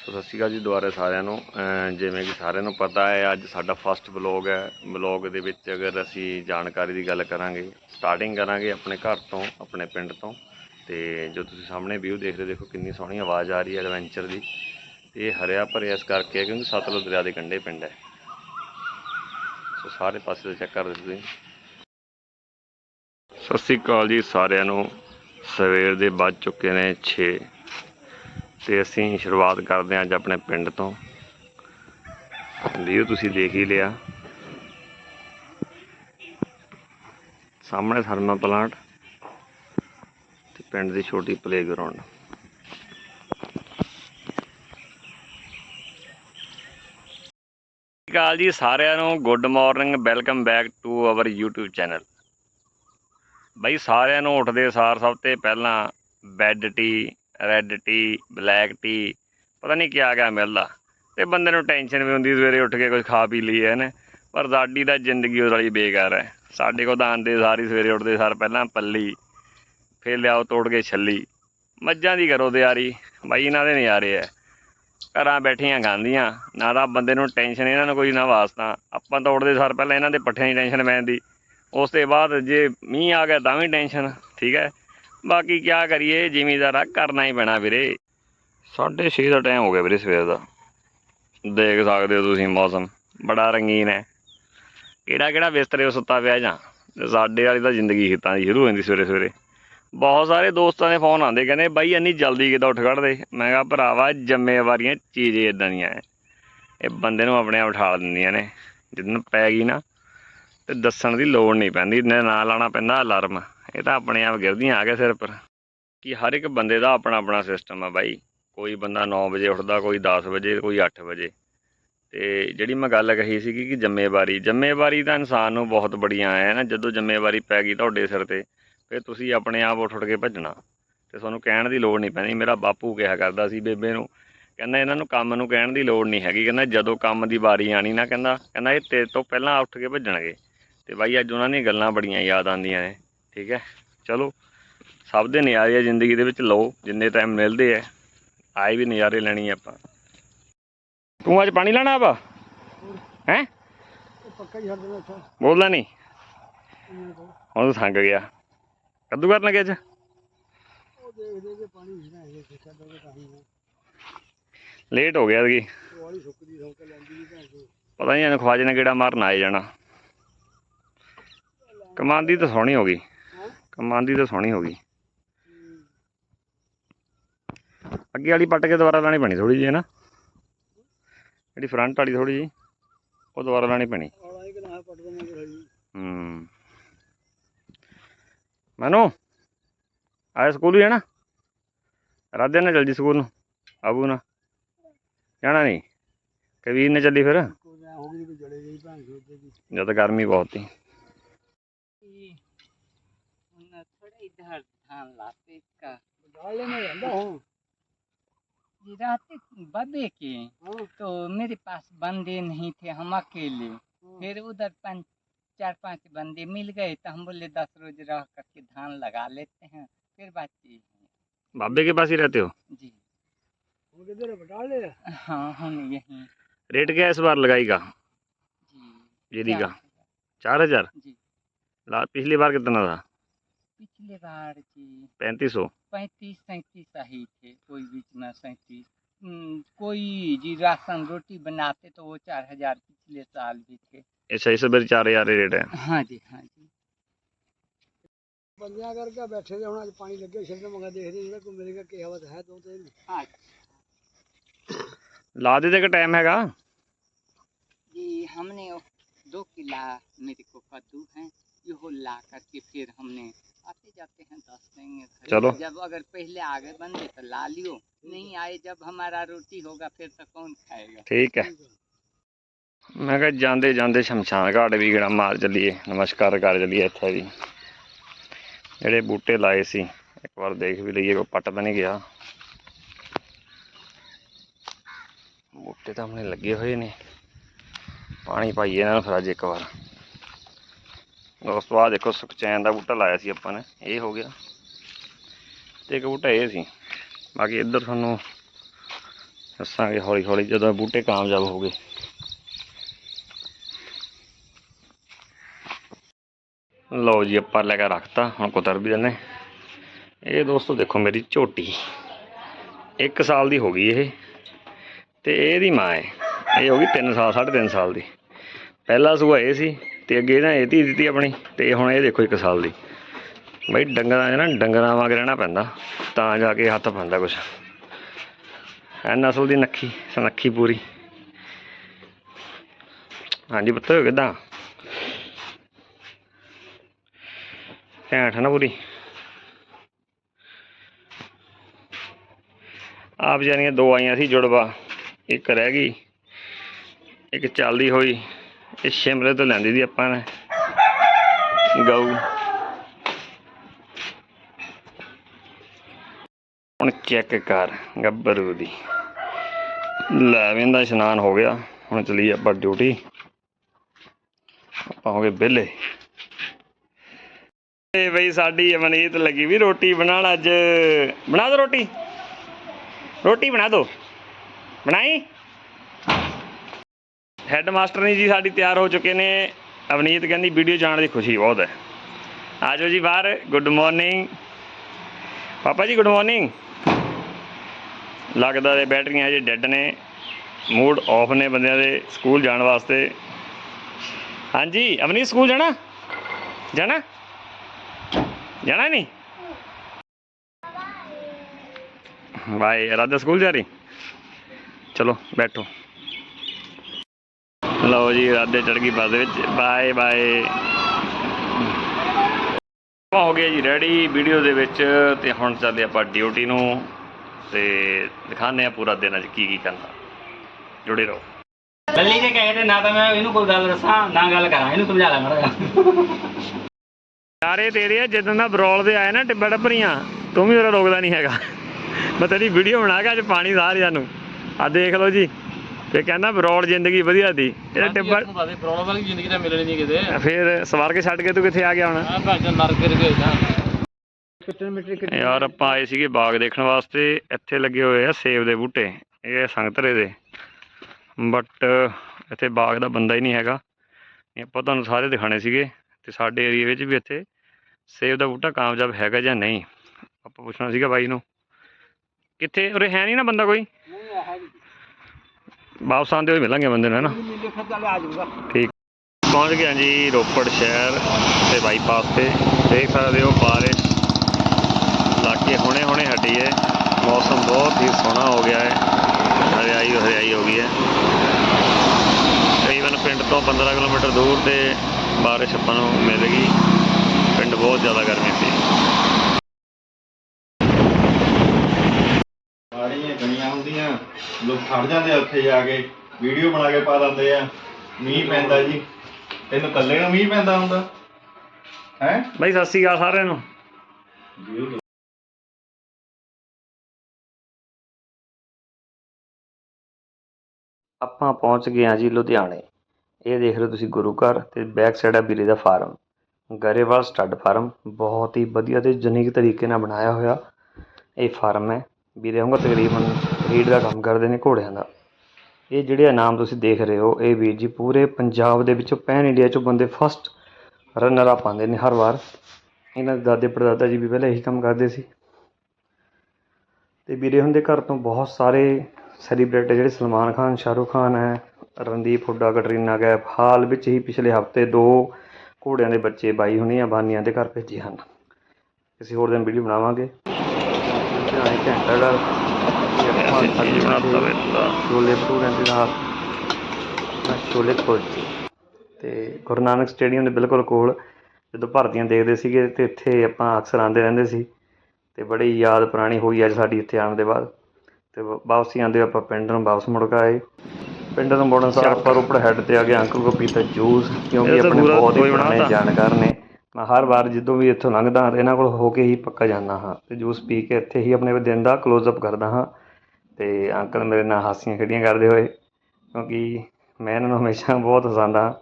ਸੋ ਸਤਿ ਸ਼੍ਰੀ ਅਕਾਲ ਜੀ ਦੁਬਾਰਾ ਸਾਰਿਆਂ ਨੂੰ। ਜਿਵੇਂ ਕਿ ਸਾਰਿਆਂ ਨੂੰ ਪਤਾ ਹੈ, ਅੱਜ ਸਾਡਾ ਫਸਟ ਵਲੌਗ ਹੈ। ਵਲੌਗ ਦੇ ਵਿੱਚ ਅਗਰ ਅਸੀਂ ਜਾਣਕਾਰੀ ਦੀ ਗੱਲ ਕਰਾਂਗੇ ਸਟਾਰਟਿੰਗ ਕਰਾਂਗੇ ਆਪਣੇ ਘਰ ਤੋਂ, ਆਪਣੇ ਪਿੰਡ ਤੋਂ। ਤੇ ਜੋ ਤੁਸੀਂ ਸਾਹਮਣੇ ਵਿਊ ਦੇਖ ਰਹੇ ਦੇਖੋ ਕਿੰਨੀ ਸੋਹਣੀ ਆਵਾਜ਼ ਆ ਰਹੀ ਹੈ ਐਡਵੈਂਚਰ ਦੀ। ਤੇ ਇਹ ਹਰਿਆ ਭਰਿਆ ਇਸ ਕਰਕੇ ਹੈ ਕਿਉਂਕਿ ਸਤਲੁਜ ਦਰਿਆ ਦੇ ਕੰਢੇ ਪਿੰਡ ਹੈ। ਸੋ ਸਾਰੇ ਪਾਸੇ ਤੋਂ ਚੈੱਕ ਕਰ ਰਹੇ ਤੁਸੀਂ। ਸਤਿ ਸ਼੍ਰੀ ਅਕਾਲ ਜੀ ਸਾਰਿਆਂ ਨੂੰ। ਸਵੇਰ ਦੇ ਵੱਜ ਚੁੱਕੇ ਨੇ 6 ਤੇ ਅਸੀਂ ਸ਼ੁਰੂਆਤ ਕਰਦੇ ਹਾਂ ਅੱਜ ਆਪਣੇ ਪਿੰਡ ਤੋਂ। ਵੀਊ ਤੁਸੀਂ ਦੇਖ ਹੀ ਲਿਆ। ਸਾਹਮਣੇ ਥਰਮਲ ਪਲਾਂਟ ਤੇ ਪਿੰਡ ਦੀ ਛੋਟੀ ਪਲੇਗਰਾਉਂਡ ਸਤਿ ਸ਼੍ਰੀ ਅਕਾਲ ਜੀ ਸਾਰਿਆਂ ਨੂੰ। Good morning welcome back to our YouTube channel ਬਈ ਸਾਰਿਆਂ ਨੂੰ ਉੱਠਦੇ ਸਾਰ ਸਭ ਤੋਂ ਪਹਿਲਾਂ bed tea red tea black tea ਪਤਾ ਨਹੀਂ ਕਿਆ ਕਿਆ ਮਿਲਦਾ। ਤੇ ਬੰਦੇ ਨੂੰ ਟੈਨਸ਼ਨ ਵੀ ਹੁੰਦੀ, ਸਵੇਰੇ ਉੱਠ ਕੇ ਕੁਝ ਖਾ ਪੀ ਲਈ ਹੈ ਨਾ? ਪਰ ਸਾਡੀ ਤਾਂ ਜ਼ਿੰਦਗੀ ਉਹਦੇ ਵਾਲੀ ਬੇਕਾਰ ਹੈ। ਸਾਡੇ ਕੋਲ ਤਾਂ ਆਂਦੇ ਸਾਰੀ ਸਵੇਰੇ ਉੱਠਦੇ ਸਾਰ ਪਹਿਲਾਂ ਪੱਲੀ, ਫਿਰ ਲਿਆਓ ਤੋੜ ਕੇ ਛੱਲੀ। ਮੱਝਾਂ ਦੀ ਕਰੋ ਤਿਆਰੀ। ਬਾਈ ਇਹਨਾਂ ਦੇ ਨਜ਼ਾਰੇ ਐ ਘਰਾਂ ਬੈਠੀਆਂ ਖਾਂਦੀਆਂ। ਨਾ ਤਾਂ ਬੰਦੇ ਨੂੰ ਟੈਨਸ਼ਨ ਇਹਨਾਂ ਨੂੰ ਕੋਈ ਨਾ ਵਾਸਤਾ। ਆਪਾਂ ਤੋੜਦੇ ਸਾਰ ਪਹਿਲਾਂ ਇਹਨਾਂ ਦੇ ਪੱਠਿਆਂ ਦੀ ਟੈਨਸ਼ਨ ਪੈਂਦੀ ਉਸ ਤੋਂ ਬਾਅਦ ਜੇ ਮੀਂਹ ਆ ਗਿਆ ਤਾਂ ਵੀ ਟੈਨਸ਼ਨ ਠੀਕ ਹੈ? ਬਾਕੀ ਕਿਆ ਕਰੀਏ, ਜ਼ਿਮੀਦਾਰਾ ਕਰਨਾ ਹੀ ਪੈਣਾ ਵੀਰੇ। 6:30 ਦਾ ਟਾਈਮ ਹੋ ਗਿਆ ਵੀਰੇ ਸਵੇਰ ਦਾ। ਦੇਖ ਸਕਦੇ ਹੋ ਤੁਸੀਂ ਮੌਸਮ, ਬੜਾ ਰੰਗੀਨ ਹੈ। ਕਿਹੜਾ ਕਿਹੜਾ ਬਿਸਤਰੇ ਉਹ ਸੁੱਤਾ ਪਿਆ ਜਾਂ? ਸਾਡੇ ਵਾਲੀ ਤਾਂ ਜ਼ਿੰਦਗੀ ਖੇਤਾਂ ਦੀ ਸ਼ੁਰੂ ਹੋ ਜਾਂਦੀ ਸਵੇਰੇ ਸਵੇਰੇ ਬਹੁਤ ਸਾਰੇ ਦੋਸਤਾਂ ਦੇ ਫੋਨ ਆਉਂਦੇ, ਕਹਿੰਦੇ ਬਾਈ ਇੰਨੀ ਜਲਦੀ ਕਿੱਦਾਂ ਉੱਠ ਖੜਦੇ? ਮੈਂ ਕਿਹਾ, ਭਰਾਵਾ, ਜ਼ਿੰਮੇਵਾਰੀਆਂ ਚੀਜ਼ ਇਦਾਂ ਦੀਆਂ ਐ ਇਹ ਬੰਦੇ ਨੂੰ ਆਪਣੇ ਆਪ ਉਠਾ ਦਿੰਦੀਆਂ ਨੇ। ਜਿੱਦਨ ਪੈ ਗਈ ਨਾ, ਤੇ ਦੱਸਣ ਦੀ ਲੋੜ ਨਹੀਂ ਪੈਂਦੀ, ਨਾ ਲਾਣਾ ਪੈਂਦਾ ਅਲਾਰਮ। ਇਹ ਤਾਂ ਆਪਣੇ ਆਪ ਗਿਰਦੀਆਂ ਆ ਕੇ ਸਿਰ ਪਰ। ਕਿ ਹਰ ਇੱਕ ਬੰਦੇ ਦਾ ਆਪਣਾ ਆਪਣਾ ਸਿਸਟਮ ਆ ਬਾਈ। ਕੋਈ ਬੰਦਾ 9 ਵਜੇ ਉੱਠਦਾ, ਕੋਈ 10 ਵਜੇ, ਕੋਈ 8 ਵਜੇ। ਤੇ ਜਿਹੜੀ ਮੈਂ ਗੱਲ ਕਹੀ ਸੀਗੀ ਕਿ ਜ਼ਿੰਮੇਵਾਰੀ। ਜ਼ਿੰਮੇਵਾਰੀ ਤਾਂ ਇਨਸਾਨ ਨੂੰ ਬਹੁਤ ਬੜੀਆਂ ਆਇਆ ਨਾ ਜਦੋਂ ਜ਼ਿੰਮੇਵਾਰੀ ਪੈ ਗਈ ਤੁਹਾਡੇ ਸਿਰ ਤੇ, ਫਿਰ ਤੁਸੀਂ ਆਪਣੇ ਆਪ ਉੱਠ ਉੱਠ ਕੇ ਭੱਜਣਾ। ਤੇ ਤੁਹਾਨੂੰ ਕਹਿਣ ਦੀ ਲੋੜ ਨਹੀਂ ਪੈਣੀ। ਮੇਰਾ ਬਾਪੂ ਕਿਹਾ ਕਰਦਾ ਸੀ ਬੇਬੇ ਨੂੰ, ਕਹਿੰਦਾ ਇਹਨਾਂ ਨੂੰ ਕੰਮ ਨੂੰ ਕਹਿਣ ਦੀ ਲੋੜ ਨਹੀਂ ਹੈਗੀ। ਕਹਿੰਦਾ ਜਦੋਂ ਕੰਮ ਦੀ ਵਾਰੀ ਆਣੀ ਨਾ, ਕਹਿੰਦਾ ਕਹਿੰਦਾ ਇਹ ਤੇਰੇ ਤੋਂ ਪਹਿਲਾਂ ਉੱਠ ਕੇ ਭੱਜਣਗੇ। ਤੇ ਬਾਈ ਅੱਜ ਉਹਨਾਂ ਦੀਆਂ ਗੱਲਾਂ ਬੜੀਆਂ ਯਾਦ ਆਉਂਦੀਆਂ ਨੇ। ਠੀਕ ਹੈ? ਚਲੋ, ਸਭ ਦੇ ਨਜ਼ਾਰੇ ਆ ਜ਼ਿੰਦਗੀ ਦੇ ਵਿੱਚ ਲਓ, ਜਿੰਨੇ ਟਾਈਮ ਮਿਲਦੇ ਆ, ਆਏ ਵੀ ਨਜ਼ਾਰੇ ਲੈਣੀ ਆਪਾਂ। ਤੂੰ ਅੱਜ ਪਾਣੀ ਲੈਣਾ ਆਪ ਹੈ? ਪੱਕਾ ਹੀ ਛੱਡ ਦੇਣਾ ਇੱਥੇ ਬੋਲਦਾ ਨਹੀਂ। ਇਹਨਾਂ ਤੋਂ ਹੁਣ ਤੂੰ ਥੱਕ ਗਿਆ। ਕੱਦੂ ਕਰਨ ਲੱਗੇ ਅੱਜ? ਉਹ ਦੇਖਦੇ ਜੇ ਪਾਣੀ ਜਿਹੜਾ ਹੈ ਖੇਤਾਂ ਦਾ ਤਾਂ ਹੀ ਲੇਟ ਹੋ ਗਿਆ ਐਤਕੀ ਵਾਲੀ ਸੁੱਕਦੀ ਸੌਕ ਲੈਂਦੀ ਨਹੀਂ ਭੈਣ ਚੋ ਪਤਾ ਨਹੀਂ ਇਹਨੂੰ ਖਵਾਜੇ ਨੇ ਕਿਹੜਾ ਮਾਰਨ ਆਏ ਜਾਣਾ। ਕਮਾਂਦੀ ਤਾਂ ਸੋਹਣੀ ਹੋ ਗਈ। ਕਮਾਂਦੀ ਤਾਂ ਸੋਹਣੀ ਹੋ ਗਈ। ਅੱਗੇ ਵਾਲੀ ਪੱਟ ਕੇ ਦੁਬਾਰਾ ਲਾਣੀ ਪੈਣੀ ਥੋੜੀ ਜਿਹੀ ਹੈ ਨਾ ਜਿਹੜੀ ਫਰੰਟ ਵਾਲੀ ਥੋੜੀ ਜਿਹੀ ਉਹ ਦੁਬਾਰਾ ਲਾਣੀ ਪੈਣੀ। ਹੀ। ਮਨੂ ਆਇਆ ਸਕੂਲ ਹੀ ਹੈ ਨਾ ਰਾਧੇ ਨਾਲ ਜਲਦੀ ਸਕੂਲ ਨੂੰ ਆਬੂ ਨਾ ਜਾਣਾ ਨਹੀਂ? ਕਬੀਰ ਨੇ ਚੱਲੀ ਫਿਰ? ਜਦ ਗਰਮੀ ਬਹੁਤ ਸੀ। ना थोड़ा इधर धान लाते का। डाले में रात के तो मेरे पास बंदे नहीं थे हम अकेले। फिर उधर पाँच चार पाँच बंदे मिल गए तो हम बोले दस रोज रह करके धान लगा लेते हैं। फिर बात की बाबे के पास ही रहते हो? जी। हाँ? हम यही। रेट क्या इस बार लगाई का? जी। का? चार हज़ार। जी। पिछली बार कितना था? पिछले बार जी पैंतीस सौ पैंतीस सैंतीस ही थे कोई बीच में सैंतीस हम्म, कोई जी राशन रोटी बनाते तो वो चार हजार पिछले साल भी थे अच्छा इस बार चार हजार रेट है हाँ जी हाँ जी ਬੰਦਿਆਂ ਕਰਕੇ ਬੈਠੇ ਦੇ ਹੁਣ ਅੱਜ ਪਾਣੀ ਲੱਗੇ ਛੱਡ ਮੰਗਾ ਦੇਖਦੇ ਜਿਹੜਾ ਕੋਈ ਮਿਲੇਗਾ ਕੀ ਹਵਤ ਹੈ ਦੋ ਤਿੰਨ हाँ ला देने का टाइम हैगा जी हमने वो दो किला मेरे को कद्दू है यो ला करके फिर हमने आते जाते हैं दस देंगे घर। चलो। जब अगर पहले आगे बंदे तो ला लियो नहीं आए जब हमारा रोटी होगा फिर तो कौन खाएगा ਠੀਕ ਹੈ ਮੈਂ ਕਿਹਾ ਜਾਂਦੇ ਜਾਂਦੇ ਸ਼ਮਸ਼ਾਨ ਘਾਟ ਵੀ ਗੜਾ ਮਾਰ ਚੱਲੀਏ ਨਮਸਕਾਰ ਕਰ ਚੱਲੀਏ ਇੱਥੇ ਵੀ ਜਿਹੜੇ ਬੂਟੇ ਲਾਏ ਸੀ ਇੱਕ ਵਾਰ ਦੇਖ ਵੀ ਲਈਏ ਕੋਈ ਪੱਟ ਤਾਂ ਨਹੀਂ ਗਿਆ ਬੂਟੇ ਤਾਂ ਆਪਣੇ ਲੱਗੇ ਹੋਏ ਨੇ ਪਾਣੀ ਪਾਈਏ ਇਹਨਾਂ ਨੂੰ ਫਿਰ ਅੱਜ ਇੱਕ ਵਾਰ ਉਸ ਤੋਂ ਬਾਅਦ ਦੇਖੋ ਸੁਖਚੈਨ ਦਾ ਬੂਟਾ ਲਾਇਆ ਸੀ ਆਪਾਂ ਨੇ, ਇਹ ਹੋ ਗਿਆ। ਤੇ ਇੱਕ ਬੂਟਾ ਇਹ ਸੀ। ਬਾਕੀ ਇੱਧਰ ਤੁਹਾਨੂੰ ਦੱਸਾਂਗੇ ਹੌਲੀ ਹੌਲੀ ਜਦੋਂ ਬੂਟੇ ਕਾਮਯਾਬ ਹੋ ਗਏ। ਲਓ ਜੀ, ਆਪਾਂ ਲੈ ਕੇ ਰੱਖਤਾ, ਹੁਣ ਕੁਤਰ ਵੀ ਦਿੰਨੇ ਇਹ ਦੋਸਤੋ ਦੇਖੋ ਮੇਰੀ ਝੋਟੀ 1 ਸਾਲ ਦੀ ਹੋ ਗਈ ਇਹ। ਤੇ ਇਹਦੀ ਮਾਂ ਹੈ। ਇਹ ਹੋ ਗਈ 3 ਸਾਲ 3.5 ਸਾਲ ਦੀ। ਪਹਿਲਾ ਸੂਆ ਇਹ ਸੀ। ਤੇ ਅੱਗੇ ਨਾ ਇਹ ਧੀ ਦਿੱਤੀ ਆਪਣੀ, ਤੇ ਹੁਣ ਇਹ ਦੇਖੋ ਇੱਕ ਸਾਲ ਦੀ। ਬਈ ਡੰਗਰਾਂ 'ਚ ਨਾ ਡੰਗਰਾਂ ਵਾਂਗ ਰਹਿਣਾ ਪੈਂਦਾ, ਤਾਂ ਜਾ ਕੇ ਹੱਥ ਪੈਂਦਾ ਕੁਛ। ਐ ਨਸਲ ਦੀ ਨੱਖੀ, ਸਨੱਖੀ ਪੂਰੀ। ਹਾਂਜੀ ਪੁੱਤਰ ਕਿਦਾਂ? ਘੈਂਟ ਹੈ ਨਾ ਪੂਰੀ। ਆਪ ਜਾਨੀਆਂ ਦੋ ਆਈਆਂ ਸੀ ਜੁੜਵਾ, ਇੱਕ ਰਹਿ ਗਈ, ਇੱਕ ਚੱਲਦੀ ਹੋਈ। ਇਹ ਸ਼ਿਮਲੇ ਤੋਂ ਲੈਂਦੀ ਦੀ ਆਪਾਂ ਨੇ। ਗਊ। ਹੁਣ ਚੈੱਕ ਕਰ ਗੱਭਰੂ ਦੀ ਲੈ ਵੇਂਦਾ ਇਸ਼ਨਾਨ ਹੋ ਗਿਆ। ਹੁਣ ਚਲੀ ਆਪਾਂ ਡਿਊਟੀ ਆਪਾਂ ਹੋ ਗਏ ਵਿਹਲੇ। ਏ ਬਈ ਸਾਡੀ ਅਮਨੀਤ ਲੱਗੀ ਵੀ ਰੋਟੀ ਬਣਾਉਣ ਅੱਜ। ਬਣਾ ਦੋ ਰੋਟੀ। ਰੋਟੀ ਬਣਾ ਦੋ। ਬਣਾਈ? ਹੈੱਡ ਮਾਸਟਰ ਨੇ ਜੀ ਸਾਡੀ ਤਿਆਰ ਹੋ ਚੁੱਕੇ ਨੇ। ਅਵਨੀਤ ਕਹਿੰਦੀ, ਵੀਡੀਓ ਜਾਣ ਦੀ ਖੁਸ਼ੀ ਬਹੁਤ ਹੈ। ਆਜੋ ਜੀ ਬਾਹਰ। ਗੁੱਡ ਮਾਰਨਿੰਗ ਪਾਪਾ ਜੀ ਗੁੱਡ ਮਾਰਨਿੰਗ ਲੱਗਦਾ ਤੇ ਬੈਟਰੀਆਂ ਅਜੇ ਡੈੱਡ ਨੇ। ਮੂਡ ਆਫ ਨੇ ਬੰਦਿਆਂ ਦੇ ਸਕੂਲ ਜਾਣ ਵਾਸਤੇ। ਹਾਂਜੀ, ਅਵਨੀਤ, ਸਕੂਲ ਜਾਣਾ? ਜਾਣਾ? ਜਾਣਾ ਨਹੀਂ? ਬਾਏ ਰਾਧਾ ਸਕੂਲ ਜਾ ਰਹੀ। ਚਲੋ, ਬੈਠੋ। ਲਓ ਜੀ ਰਾਧੇ ਚੜ ਗਈ ਬੱਸ ਦੇ ਵਿੱਚ। Bye bye. ਹੋ ਗਏ ਜੀ ਰੈਡੀ ਵੀਡੀਓ ਦੇ ਵਿੱਚ ਤੇ ਹੁਣ ਚੱਲਦੇ ਆਪਾਂ ਡਿਊਟੀ ਨੂੰ ਤੇ ਦਿਖਾਉਂਦੇ ਆ ਪੂਰਾ ਦਿਨ ਅੱਜ ਕੀ ਕੀ ਕਰਨਾ। ਜੁੜੇ ਰਹੋ। ਲੱਲੀ ਦੇ ਕਹੇ ਤੇ ਨਾ ਤਾਂ ਮੈਂ ਇਹਨੂੰ ਕੋਈ ਗੱਲ ਦੱਸਾਂ ਨਾ ਗੱਲ ਕਰਾਂ ਇਹਨੂੰ ਸਮਝਾ ਲੈ ਮੜਾ ਯਾਰੇ ਤੇਰੇ ਆ ਜਦੋਂ ਦਾ ਬਰੌਲ ਦੇ ਆਏ ਨਾ ਟਿੱਬਾ ਟੱਪਰੀਆਂ ਤੂੰ ਵੀ ਉਹਦਾ ਰੋਕਦਾ ਨਹੀਂ ਹੈਗਾ। ਮੈਂ ਤੇਰੀ ਵੀਡੀਓ ਬਣਾ ਕੇ ਅੱਜ ਪਾਣੀ ਸਾਰਿਆਂ ਨੂੰ। ਆ ਦੇਖ ਲਓ ਜੀ। ਤੇ ਕਹਿੰਦਾ ਬਰੌਲ ਜ਼ਿੰਦਗੀ ਵਧੀਆ ਦੀ। ਇਹ ਟਿੱਬਾ ਬਾਦੇ ਪ੍ਰੋਬਲਮ ਵਾਲੀ ਜ਼ਿੰਦਗੀ ਤਾਂ ਮਿਲਣੀ ਨਹੀਂ ਕਿਤੇ। ਫਿਰ ਸਵਾਰ ਕੇ ਛੱਡ ਕੇ ਤੂੰ ਕਿੱਥੇ ਆ ਗਿਆ ਹੁਣ? ਨਰ ਯਾਰ ਆਪਾਂ ਆਏ ਸੀਗੇ ਬਾਗ ਦੇਖਣ ਵਾਸਤੇ ਇੱਥੇ ਲੱਗੇ ਹੋਏ ਆ ਸੇਬ ਦੇ ਬੂਟੇ ਇਹ ਸੰਗਤਰੇ ਦੇ। ਬਟ ਇੱਥੇ ਬਾਗ ਦਾ ਬੰਦਾ ਹੀ ਨਹੀਂ ਹੈਗਾ। ਇਹ ਆਪਾਂ ਤੁਹਾਨੂੰ ਸਾਰੇ ਦਿਖਾਣੇ ਸੀਗੇ ਤੇ ਸਾਡੇ ਏਰੀਆ ਵਿੱਚ ਵੀ ਇੱਥੇ ਸੇਬ ਦਾ ਬੂਟਾ ਕਾਮਯਾਬ ਹੈਗਾ ਜਾਂ ਨਹੀਂ? ਆਪਾਂ ਪੁੱਛਣਾ ਸੀਗਾ ਬਾਈ ਨੂੰ। ਕਿੱਥੇ ਉਰੇ ਹੈ ਨਹੀਂ ਨਾ ਬੰਦਾ ਕੋਈ? ਵਾਪਸ ਆਉਂਦੇ ਹੋਏ ਮਿਲਾਂਗੇ ਬੰਦੇ ਨੂੰ, ਹੈ ਨਾ? ਠੀਕ। ਪਹੁੰਚ ਗਿਆ ਜੀ ਰੋਪੜ ਸ਼ਹਿਰ ਤੇ ਬਾਈਪਾਸ ਤੇ। ਦੇਖ ਸਕਦੇ ਹੋ ਬਾਰਿਸ਼। ਲਾਗੇ ਹੁਣੇ ਹੁਣੇ ਹਟੀ ਹੈ। ਮੌਸਮ ਬਹੁਤ ਹੀ ਸੋਹਣਾ ਹੋ ਗਿਆ ਹੈ। ਹਰਿਆਈ ਹਰਿਆਈ ਹੋ ਗਈ ਹੈ। ਤਕਰੀਬਨ ਪਿੰਡ ਤੋਂ 15 ਕਿਲੋਮੀਟਰ ਦੂਰ ਤੇ ਬਾਰਿਸ਼ ਆਪਾਂ ਨੂੰ ਮਿਲ ਗਈ ਪਿੰਡ ਬਹੁਤ ਜ਼ਿਆਦਾ ਗਰਮੀ ਸੀ। ਲੋਕ ਖੜ ਜਾਂਦੇ ਆ ਉੱਥੇ ਜਾ ਕੇ ਵੀਡੀਓ ਬਣਾ ਕੇ ਪਾ ਦਿੰਦੇ ਆ। ਮੀਂਹ ਪੈਂਦਾ ਜੀ। ਤੈਨੂੰ ਕੱਲੇ ਨੂੰ ਮੀਂਹ ਪੈਂਦਾ ਹੁੰਦਾ? ਹੈ? ਬਾਈ, ਸਤਿ ਸ਼੍ਰੀ ਅਕਾਲ ਸਾਰਿਆਂ ਨੂੰ। ਆਪਾਂ ਪਹੁੰਚ ਗਏ ਹਾਂ ਜੀ ਲੁਧਿਆਣੇ। ਇਹ ਦੇਖ ਰਹੇ ਹੋ ਤੁਸੀਂ ਗੁਰੂ ਘਰ ਤੇ ਬੈਕ ਸਾਈਡ ਆ ਵੀਰੇ ਦਾ ਫਾਰਮ ਗਰੇਵਾਲ ਸਟੱਡ ਫਾਰਮ ਬਹੁਤ ਹੀ ਵਧੀਆ ਤੇ ਜੁਨੀਕ ਤਰੀਕੇ ਨਾਲ ਬਣਾਇਆ ਹੋਇਆ ਇਹ ਫਾਰਮ ਹੈ। ਵੀਰੇ ਹੋਊਗਾ ਤਕਰੀਬਨ ਬਰੀਡ ਦਾ ਕੰਮ ਕਰਦੇ ਨੇ ਘੋੜਿਆਂ ਦਾ। ਇਹ ਜਿਹੜੇ ਇਨਾਮ ਤੁਸੀਂ ਦੇਖ ਰਹੇ ਹੋ, ਇਹ ਵੀਰ ਜੀ ਪੂਰੇ ਪੰਜਾਬ ਦੇ ਵਿੱਚੋਂ ਪੈਨ ਇੰਡੀਆ ਚੋਂ ਬੰਦੇ ਫਸਟ ਰਨਰ ਅਪ ਆਉਂਦੇ ਨੇ ਹਰ ਵਾਰ। ਇਹਨਾਂ ਦੇ ਦਾਦੇ ਪੜਦਾਦਾ ਜੀ ਵੀ ਪਹਿਲਾਂ ਇਹੀ ਕੰਮ ਕਰਦੇ ਸੀ। ਤੇ ਵੀਰੇ ਹੁੰਦੇ ਘਰ ਤੋਂ ਬਹੁਤ ਸਾਰੇ ਸੈਲੀਬ੍ਰਿਟੀ ਜਿਹੜੇ ਸਲਮਾਨ ਖਾਨ, ਸ਼ਾਹਰੁਖ ਖਾਨ ਹੈ, ਰਣਦੀਪ ਹੁੱਡਾ, ਕਟਰੀਨਾ ਕੈਫ ਹਾਲ ਵਿੱਚ ਹੀ ਪਿਛਲੇ ਹਫ਼ਤੇ ਦੋ ਘੋੜਿਆਂ ਦੇ ਬੱਚੇ ਬਾਈ ਹੁਣੀ ਬਾਨੀਆਂ ਦੇ ਘਰ ਭੇਜੇ ਹਨ। ਕਿਸੇ ਹੋਰ ਦਿਨ ਵੀਡੀਓ ਬਣਾਵਾਂਗੇ। ਧਿਆਨ ਘੰਟਾ ਛੋਲੇ ਭਟੂਰਿਆਂ ਦੇ ਨਾਲ ਆਪਣਾ ਛੋਲੇ ਕੁਲਚੇ ਤੇ ਗੁਰੂ ਨਾਨਕ ਸਟੇਡੀਅਮ ਦੇ ਬਿਲਕੁਲ ਕੋਲ ਜਦੋਂ ਭਰਤੀਆਂ ਦੇਖਦੇ ਸੀਗੇ ਤੇ ਇੱਥੇ ਆਪਾਂ ਅਕਸਰ ਆਉਂਦੇ ਰਹਿੰਦੇ ਸੀ। ਤੇ ਬੜੀ ਯਾਦ ਪੁਰਾਣੀ ਹੋਈ ਅੱਜ ਸਾਡੀ ਇੱਥੇ ਆਉਣ ਦੇ ਬਾਅਦ। ਤੇ ਵਾਪਸੀ ਆਉਂਦੇ ਆਪਾਂ ਪਿੰਡ ਨੂੰ ਵਾਪਸ ਮੁੜ ਕੇ ਆਏ। ਪਿੰਡ ਨੂੰ ਮੁੜਨ ਸਾਰ ਆਪਾਂ ਰੋਪੜ ਹੈੱਡ ਤੇ ਆ ਗਏ ਅੰਕਲ ਕੋ ਪੀਤਾ ਜੂਸ ਕਿਉਂਕਿ ਆਪਣੇ ਬਹੁਤ ਹੀ ਪੁਰਾਣੇ ਜਾਣਕਾਰ ਨੇ। ਮੈਂ ਹਰ ਵਾਰ ਜਦੋਂ ਵੀ ਇੱਥੋਂ ਲੰਘਦਾ ਹਾਂ ਇਹਨਾਂ ਕੋਲ ਹੋ ਕੇ ਹੀ ਪੱਕਾ ਜਾਂਦਾ ਹਾਂ। ਤੇ ਜੂਸ ਪੀ ਕੇ ਇੱਥੇ ਹੀ ਆਪਣੇ ਦਿਨ ਦਾ ਕਲੋਜ਼ ਅਪ ਕਰਦਾ ਹਾਂ। ਅਤੇ ਅੰਕਲ ਮੇਰੇ ਨਾਲ ਹਾਸੀਆਂ ਖੇਡੀਆਂ ਕਰਦੇ ਹੋਏ, ਕਿਉਂਕਿ ਮੈਂ ਇਹਨਾਂ ਨੂੰ ਹਮੇਸ਼ਾ ਬਹੁਤ ਹਸਾਉਂਦਾ ਹਾਂ।